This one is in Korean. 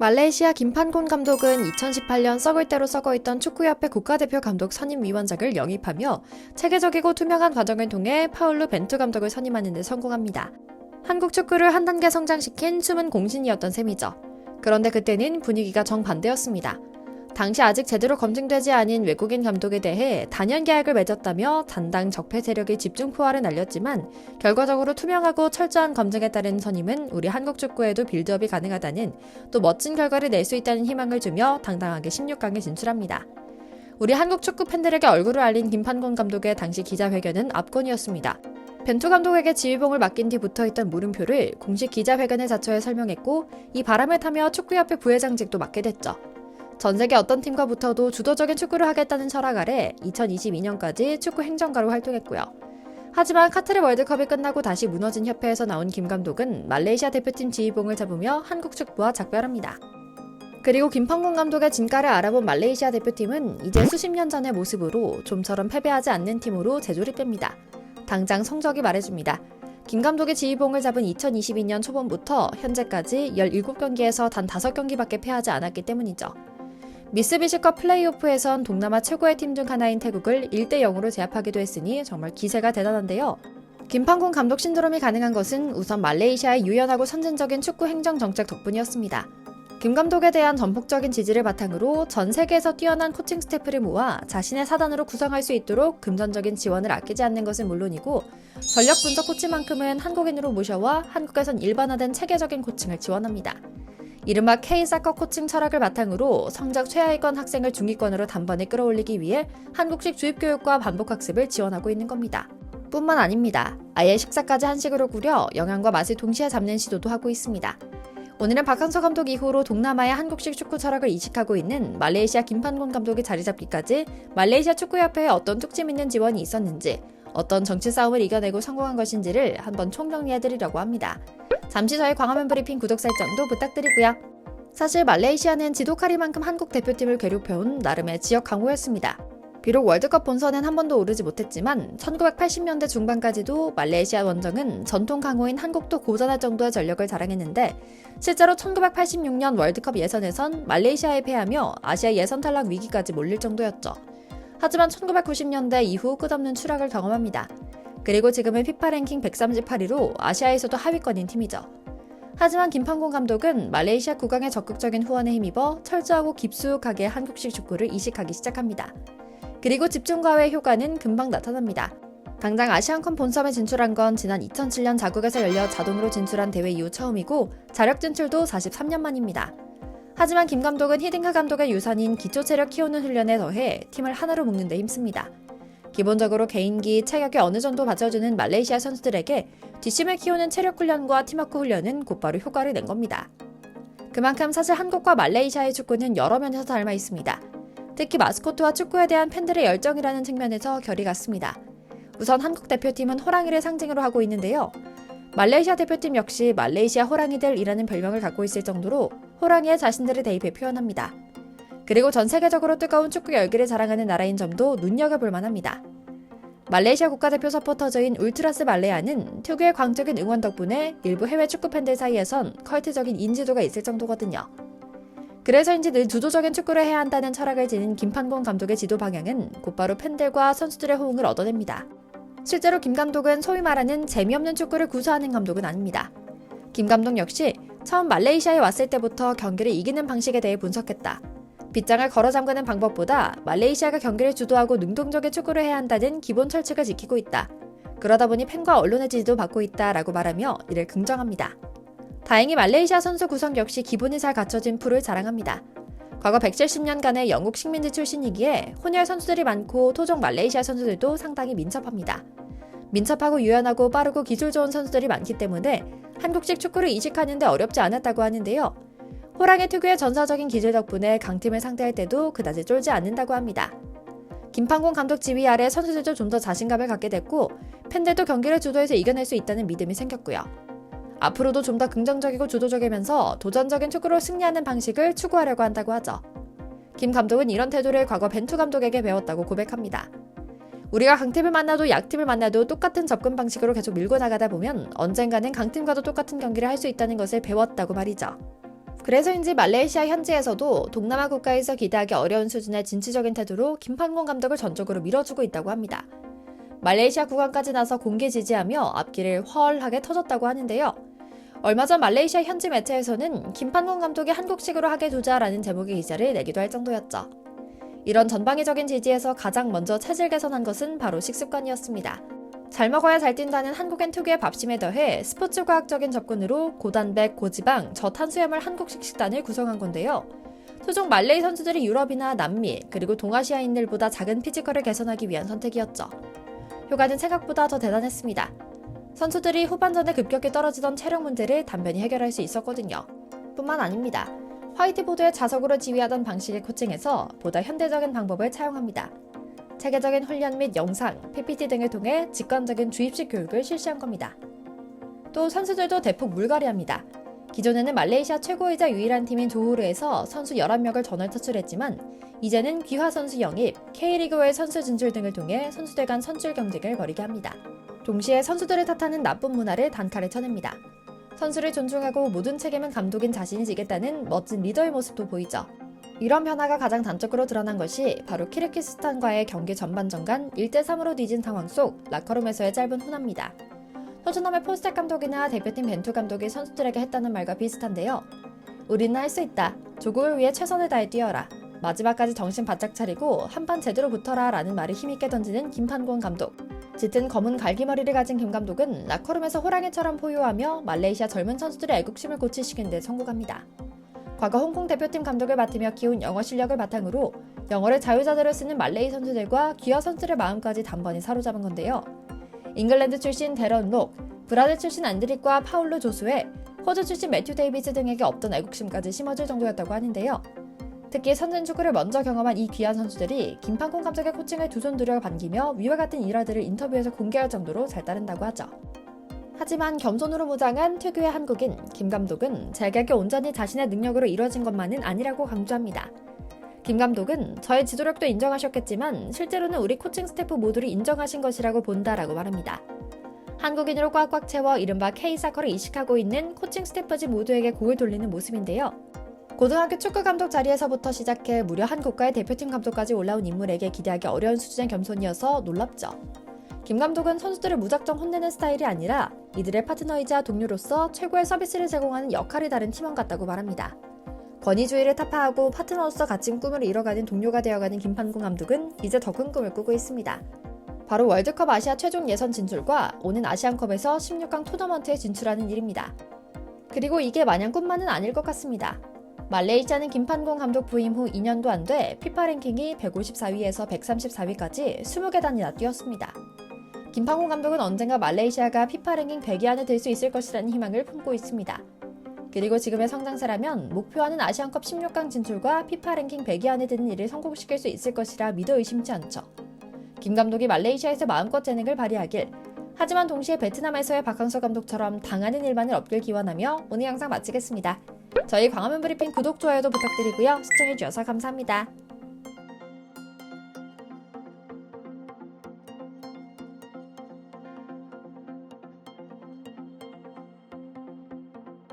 말레이시아 김판곤 감독은 2018년 썩을 대로 썩어있던 축구협회 국가대표 감독 선임위원장을 영입하며 체계적이고 투명한 과정을 통해 파울루 벤투 감독을 선임하는 데 성공합니다. 한국 축구를 한 단계 성장시킨 숨은 공신이었던 셈이죠. 그런데 그때는 분위기가 정반대였습니다. 당시 아직 제대로 검증되지 않은 외국인 감독에 대해 단연 계약을 맺었다며 단당 적폐 세력의 집중 포화를 날렸지만 결과적으로 투명하고 철저한 검증에 따른 선임은 우리 한국 축구에도 빌드업이 가능하다는 또 멋진 결과를 낼 수 있다는 희망을 주며 당당하게 16강에 진출합니다. 우리 한국 축구 팬들에게 얼굴을 알린 김판곤 감독의 당시 기자회견은 압권이었습니다. 벤투 감독에게 지휘봉을 맡긴 뒤 붙어있던 물음표를 공식 기자회견의 자처에 설명했고 이 바람을 타며 축구협회 부회장직도 맡게 됐죠. 전 세계 어떤 팀과 붙어도 주도적인 축구를 하겠다는 철학 아래 2022년까지 축구 행정가로 활동했고요. 하지만 카타르 월드컵이 끝나고 다시 무너진 협회에서 나온 김 감독은 말레이시아 대표팀 지휘봉을 잡으며 한국 축구와 작별합니다. 그리고 김판곤 감독의 진가를 알아본 말레이시아 대표팀은 이제 수십 년 전의 모습으로 좀처럼 패배하지 않는 팀으로 재조립됩니다. 당장 성적이 말해줍니다. 김 감독의 지휘봉을 잡은 2022년 초반부터 현재까지 17경기에서 단 5경기밖에 패하지 않았기 때문이죠. 미쓰비시컵 플레이오프에선 동남아 최고의 팀 중 하나인 태국을 1대 0으로 제압하기도 했으니 정말 기세가 대단한데요. 김판곤 감독 신드롬이 가능한 것은 우선 말레이시아의 유연하고 선진적인 축구 행정 정책 덕분이었습니다. 김 감독에 대한 전폭적인 지지를 바탕으로 전 세계에서 뛰어난 코칭 스태프를 모아 자신의 사단으로 구성할 수 있도록 금전적인 지원을 아끼지 않는 것은 물론이고 전력 분석 코치만큼은 한국인으로 모셔와 한국에선 일반화된 체계적인 코칭을 지원합니다. 이른바 K사커 코칭 철학을 바탕으로 성적 최하위권 학생을 중위권으로 단번에 끌어올리기 위해 한국식 주입교육과 반복학습을 지원하고 있는 겁니다. 뿐만 아닙니다. 아예 식사까지 한식으로 꾸려 영양과 맛을 동시에 잡는 시도도 하고 있습니다. 오늘은 박항서 감독 이후로 동남아의 한국식 축구 철학을 이식하고 있는 말레이시아 김판곤 감독의 자리 잡기까지 말레이시아 축구협회에 어떤 뚝심 있는 지원이 있었는지 어떤 정치 싸움을 이겨내고 성공한 것인지를 한번 총정리해드리려고 합니다. 잠시 저희 광화문 브리핑 구독 설정도 부탁드리고요. 사실 말레이시아는 지도카리만큼 한국 대표팀을 괴롭혀온 나름의 지역 강호였습니다. 비록 월드컵 본선엔 한 번도 오르지 못했지만 1980년대 중반까지도 말레이시아 원정은 전통 강호인 한국도 고전할 정도의 전력을 자랑했는데 실제로 1986년 월드컵 예선에선 말레이시아에 패하며 아시아 예선 탈락 위기까지 몰릴 정도였죠. 하지만 1990년대 이후 끝없는 추락을 경험합니다. 그리고 지금은 피파 랭킹 138위로 아시아에서도 하위권인 팀이죠. 하지만 김판곤 감독은 말레이시아 국왕의 적극적인 후원에 힘입어 철저하고 깊숙하게 한국식 축구를 이식하기 시작합니다. 그리고 집중과의 효과는 금방 나타납니다. 당장 아시안컵 본선에 진출한 건 지난 2007년 자국에서 열려 자동으로 진출한 대회 이후 처음이고 자력 진출도 43년 만입니다. 하지만 김 감독은 히딩크 감독의 유산인 기초 체력 키우는 훈련에 더해 팀을 하나로 묶는 데 힘씁니다. 기본적으로 개인기, 체격에 어느 정도 받쳐주는 말레이시아 선수들에게 뒷심을 키우는 체력 훈련과 팀워크 훈련은 곧바로 효과를 낸 겁니다. 그만큼 사실 한국과 말레이시아의 축구는 여러 면에서 닮아 있습니다. 특히 마스코트와 축구에 대한 팬들의 열정이라는 측면에서 결이 같습니다. 우선 한국 대표팀은 호랑이를 상징으로 하고 있는데요. 말레이시아 대표팀 역시 말레이시아 호랑이들이라는 별명을 갖고 있을 정도로 호랑이의 자신들을 대입해 표현합니다. 그리고 전 세계적으로 뜨거운 축구 열기를 자랑하는 나라인 점도 눈여겨볼 만합니다. 말레이시아 국가대표 서포터즈인 울트라스 말레아는 특유의 광적인 응원 덕분에 일부 해외 축구 팬들 사이에선 컬트적인 인지도가 있을 정도거든요. 그래서인지 늘 주도적인 축구를 해야 한다는 철학을 지닌 김판곤 감독의 지도 방향은 곧바로 팬들과 선수들의 호응을 얻어냅니다. 실제로 김 감독은 소위 말하는 재미없는 축구를 구사하는 감독은 아닙니다. 김 감독 역시 처음 말레이시아에 왔을 때부터 경기를 이기는 방식에 대해 분석했다. 빗장을 걸어 잠그는 방법보다 말레이시아가 경기를 주도하고 능동적인 축구를 해야 한다는 기본 철칙을 지키고 있다. 그러다 보니 팬과 언론의 지지도 받고 있다라고 말하며 이를 긍정합니다. 다행히 말레이시아 선수 구성 역시 기본이 잘 갖춰진 풀을 자랑합니다. 과거 170년간의 영국 식민지 출신이기에 혼혈 선수들이 많고 토종 말레이시아 선수들도 상당히 민첩합니다. 민첩하고 유연하고 빠르고 기술 좋은 선수들이 많기 때문에 한국식 축구를 이식하는데 어렵지 않았다고 하는데요. 호랑이 특유의 전사적인 기질 덕분에 강팀을 상대할 때도 그다지 쫄지 않는다고 합니다. 김판곤 감독 지휘 아래 선수들도 좀 더 자신감을 갖게 됐고 팬들도 경기를 주도해서 이겨낼 수 있다는 믿음이 생겼고요. 앞으로도 좀 더 긍정적이고 주도적이면서 도전적인 축구로 승리하는 방식을 추구하려고 한다고 하죠. 김 감독은 이런 태도를 과거 벤투 감독에게 배웠다고 고백합니다. 우리가 강팀을 만나도 약팀을 만나도 똑같은 접근 방식으로 계속 밀고 나가다 보면 언젠가는 강팀과도 똑같은 경기를 할 수 있다는 것을 배웠다고 말이죠. 그래서인지 말레이시아 현지에서도 동남아 국가에서 기대하기 어려운 수준의 진취적인 태도로 김판곤 감독을 전적으로 밀어주고 있다고 합니다. 말레이시아 국왕까지 나서 공개 지지하며 앞길을 허얼하게 터졌다고 하는데요. 얼마 전 말레이시아 현지 매체에서는 김판곤 감독이 한국식으로 하게 두자라는 제목의 기사를 내기도 할 정도였죠. 이런 전방위적인 지지에서 가장 먼저 체질 개선한 것은 바로 식습관이었습니다. 잘 먹어야 잘 뛴다는 한국인 특유의 밥심에 더해 스포츠 과학적인 접근으로 고단백, 고지방, 저탄수화물 한국식 식단을 구성한 건데요. 토종 말레이 선수들이 유럽이나 남미, 그리고 동아시아인들보다 작은 피지컬을 개선하기 위한 선택이었죠. 효과는 생각보다 더 대단했습니다. 선수들이 후반전에 급격히 떨어지던 체력 문제를 단번히 해결할 수 있었거든요. 뿐만 아닙니다. 화이트보드에 자석으로 지휘하던 방식의 코칭에서 보다 현대적인 방법을 차용합니다. 체계적인 훈련 및 영상, PPT 등을 통해 직관적인 주입식 교육을 실시한 겁니다. 또 선수들도 대폭 물갈이합니다. 기존에는 말레이시아 최고이자 유일한 팀인 조호르에서 선수 11명을 전월 차출했지만 이제는 귀화 선수 영입, K리그의 선수 진출 등을 통해 선수들 간 선출 경쟁을 벌이게 합니다. 동시에 선수들을 탓하는 나쁜 문화를 단칼에 쳐냅니다. 선수를 존중하고 모든 책임은 감독인 자신이 지겠다는 멋진 리더의 모습도 보이죠. 이런 변화가 가장 단적으로 드러난 것이 바로 키르키스탄과의 경기 전반전 간 1대3으로 뒤진 상황 속 라커룸에서의 짧은 훈화입니다. 토트넘의 포스텍 감독이나 대표팀 벤투 감독이 선수들에게 했다는 말과 비슷한데요. 우리는 할 수 있다. 조국을 위해 최선을 다해 뛰어라. 마지막까지 정신 바짝 차리고 한 판 제대로 붙어라 라는 말을 힘있게 던지는 김판곤 감독. 짙은 검은 갈기머리를 가진 김 감독은 라커룸에서 호랑이처럼 포효하며 말레이시아 젊은 선수들의 애국심을 고치시키는 데 성공합니다. 과거 홍콩 대표팀 감독을 맡으며 키운 영어 실력을 바탕으로 영어를 자유자재로 쓰는 말레이 선수들과 귀화 선수들의 마음까지 단번에 사로잡은 건데요. 잉글랜드 출신 데런 록, 브라질 출신 안드릭과 파울로 조수에 호주 출신 매튜 데이비스 등에게 없던 애국심까지 심어줄 정도였다고 하는데요. 특히 선진 축구를 먼저 경험한 이 귀한 선수들이 김판콩 감독의 코칭을 두 손 들여 반기며 위와 같은 일화들을 인터뷰에서 공개할 정도로 잘 따른다고 하죠. 하지만 겸손으로 무장한 특유의 한국인 김 감독은 자격이 온전히 자신의 능력으로 이뤄진 것만은 아니라고 강조합니다. 김 감독은 저의 지도력도 인정하셨겠지만 실제로는 우리 코칭 스태프 모두를 인정하신 것이라고 본다라고 말합니다. 한국인으로 꽉꽉 채워 이른바 K사커를 이식하고 있는 코칭 스태프진 모두에게 공을 돌리는 모습인데요. 고등학교 축구 감독 자리에서부터 시작해 무려 한 국가의 대표팀 감독까지 올라온 인물에게 기대하기 어려운 수준의 겸손이어서 놀랍죠. 김 감독은 선수들을 무작정 혼내는 스타일이 아니라 이들의 파트너이자 동료로서 최고의 서비스를 제공하는 역할이 다른 팀원 같다고 말합니다. 권위주의를 타파하고 파트너로서 갇힌 꿈을 이뤄가는 동료가 되어가는 김판공 감독은 이제 더 큰 꿈을 꾸고 있습니다. 바로 월드컵 아시아 최종 예선 진출과 오는 아시안컵에서 16강 토너먼트에 진출하는 일입니다. 그리고 이게 마냥 꿈만은 아닐 것 같습니다. 말레이시아는 김판공 감독 부임 후 2년도 안 돼 피파 랭킹이 154위에서 134위까지 20계단이나 뛰었습니다. 김판공 감독은 언젠가 말레이시아가 피파 랭킹 100위 안에 들 수 있을 것이라는 희망을 품고 있습니다. 그리고 지금의 성장세라면 목표하는 아시안컵 16강 진출과 피파 랭킹 100위 안에 드는 일을 성공시킬 수 있을 것이라 믿어 의심치 않죠. 김 감독이 말레이시아에서 마음껏 재능을 발휘하길 하지만 동시에 베트남에서의 박항서 감독처럼 당하는 일만을 없길 기원하며 오늘 영상 마치겠습니다. 저희 광화문 브리핑 구독, 좋아요도 부탁드리고요. 시청해주셔서 감사합니다.